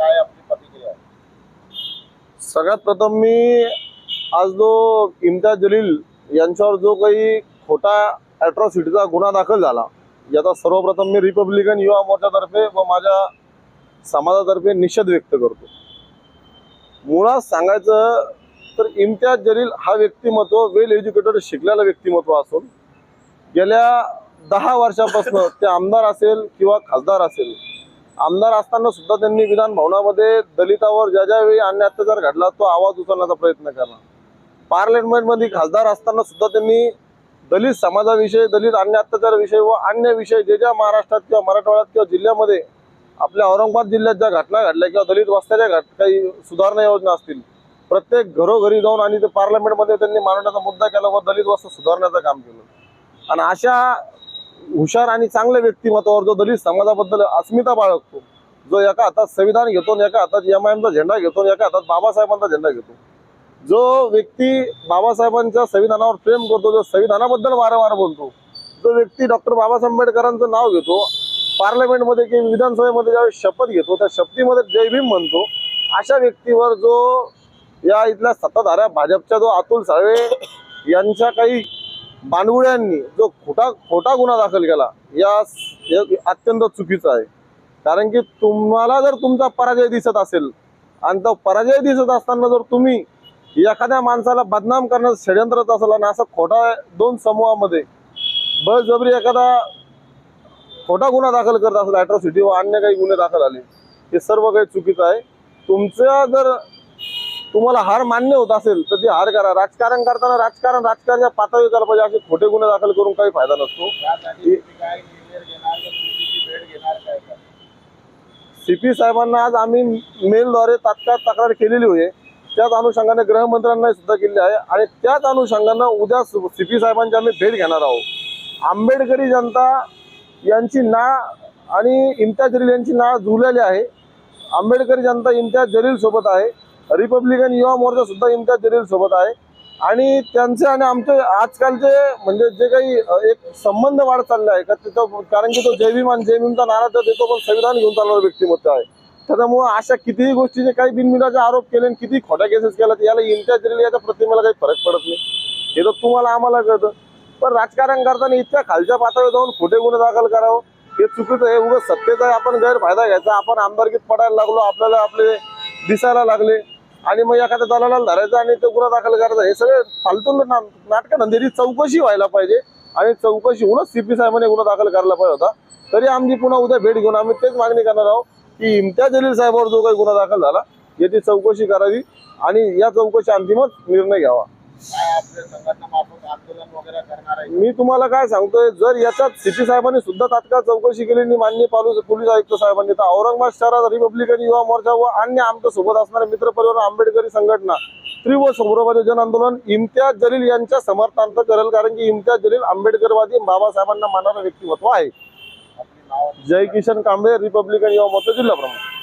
काय आपली प्रतिक्रिया सगळ्यात प्रथम मी आज जो इम्तियाज जलील यांच्यावर जो काही खोटा अॅट्रॉसिटीचा गुन्हा दाखल झाला याचा सर्वप्रथम मी रिपब्लिकन युवा मोर्चातर्फे व माझ्या समाजातर्फे निषेध व्यक्त करतो. मुळात सांगायचं तर इम्तियाज जलील हा व्यक्तिमत्व वेल एज्युकेटेड शिकलेलं व्यक्तिमत्व असून गेल्या दहा वर्षापासून ते आमदार असेल किंवा खासदार असेल आमदार असताना सुद्धा त्यांनी विधान भवनामध्ये दलितावर ज्या ज्या वेळी अन्य अत्याचार घडला तो आवाज उचलण्याचा प्रयत्न केला. पार्लमेंटमध्ये खासदार असताना सुद्धा त्यांनी दलित समाजाविषयी दलित अन्य अत्याचाराविषयी व अन्य विषय जे ज्या महाराष्ट्रात किंवा मराठवाड्यात किंवा जिल्ह्यामध्ये आपल्या औरंगाबाद जिल्ह्यात ज्या घटना घडल्या किंवा दलित वस्त्याच्या घट काही सुधारणा योजना असतील प्रत्येक घरोघरी जाऊन आणि ते पार्लमेंटमध्ये त्यांनी मांडण्याचा मुद्दा केला व दलित वस्त्र सुधारण्याचं काम केलं. आणि अशा हुशार आणि चांगल्या व्यक्तिमत्वावर जो दलित समाजाबद्दल अस्मिता बाळगतो जो एका हातात संविधान घेतो आणि एका हातात एम आयएमचा झेंडा घेतो आणि एका हातात बाबासाहेबांचा झेंडा घेतो. जो व्यक्ती बाबासाहेबांच्या संविधानावर प्रेम करतो जो संविधानाबद्दल वारंवार बोलतो जो व्यक्ती डॉक्टर बाबासाहेब आंबेडकरांचं नाव घेतो पार्लमेंटमध्ये किंवा विधानसभेमध्ये ज्यावेळी शपथ घेतो त्या शपथीमध्ये जय भीम म्हणतो अशा व्यक्तीवर जो या इथल्या सत्ताधाऱ्या भाजपच्या जो अतुल साळवे यांच्या काही बानगुड्यांनी जो खोटा खोटा गुन्हा दाखल केला या अत्यंत चुकीचं आहे. कारण की तुम्हाला जर तुमचा पराजय दिसत असेल आणि तो पराजय दिसत असताना जर तुम्ही एखाद्या माणसाला बदनाम करण्याचं षडयंत्रच असेल आणि असं खोटा दोन समूहामध्ये बळजबरी एखादा खोटा गुन्हा दाखल करत असेल अॅट्रॉसिटी व अन्य काही गुन्हे दाखल आले हे सर्व काही चुकीचं आहे. तुमच्या जर तुम्हाला हार मान्य होत असेल तर ती हार करा. राजकारण करताना राजकारण राजकारणाच्या पातळीवर करायला पाहिजे असे खोटे गुन्हे दाखल करून काही फायदा नसतो? सीपी साहेबांना आज आम्ही मेलद्वारे तात्काळ तक्रार केलेली होती. त्याच अनुषंगाने गृहमंत्र्यांना सुद्धा केली आहे. आणि त्याच अनुषंगानं उद्या सीपी साहेबांची आम्ही भेट घेणार आहोत. आंबेडकरी जनता यांची ना आणि इम्तियाज जलील यांची ना जुळलेली आहे. आंबेडकरी जनता इम्तियाज जलील सोबत आहे. रिपब्लिकन युवा मोर्चा सुद्धा इम्तियाज जलील सोबत आहे. आणि त्यांचे आणि आमचे आजकालचे म्हणजे जे काही एक संबंध वाढत चालले आहे. का तिथं कारण की तो जयभीम आणि जयभीमचा नारा तर देतो पण संविधान घेऊन चालणारा व्यक्तिमत्व आहे. त्याच्यामुळं अशा कितीही गोष्टीचे काही बिनबिनाचे आरोप केले आणि किती खोट्या केसेस केल्या तर याला इम्तियाज जलील याच्या प्रतिमेला काही फरक पडत नाही. हे तर तुम्हाला आम्हाला कळतं. पण राजकारण करताना इतक्या खालच्या पातळीवर जाऊन खोटे गुन्हे दाखल करावं हे चुकीचं आहे. उगाच सत्तेचा आपण गैरफायदा घ्यायचा. आपण आमदारकीत पडायला लागलो आपल्याला आपले दिसायला लागले. आणि मग एखाद्या दलालाला धरायचं आणि ते गुन्हा दाखल करायचा हे सगळे फालतू नाटक धंदेची चौकशी व्हायला पाहिजे आणि चौकशी होऊनच सीपी साहेबांनी गुन्हा दाखल करायला पाहिजे होता. तरी आमची पुन्हा उद्या भेट घेऊन आम्ही तेच मागणी करणार आहोत की इम्तियाज जलील साहेबावर जो काही गुन्हा दाखल झाला याची चौकशी करावी आणि या चौकशी अंतिमच निर्णय घ्यावा. मी तुम्हाला काय सांगतोय जर याच्यात सिटी साहेबांनी सुद्धा तात्काळ चौकशी केली आणि माननीय पोलीस पोलीस आयुक्त साहेबांनी तर औरंगाबाद शहरात रिपब्लिकन युवा मोर्चा व अन्य आमच्यासोबत असणारे मित्र परिवार आंबेडकरी संघटना तीव्र समृद्ध जन आंदोलन इम्तियाज जलील यांच्या समर्थांत करेल कारण की इम्तियाज जलील आंबेडकरवादी बाबासाहेबांना मानणारा व्यक्तिमत्व आहे. जय किशन कांबळे रिपब्लिकन युवा मोर्चा जिल्हा प्रमुख.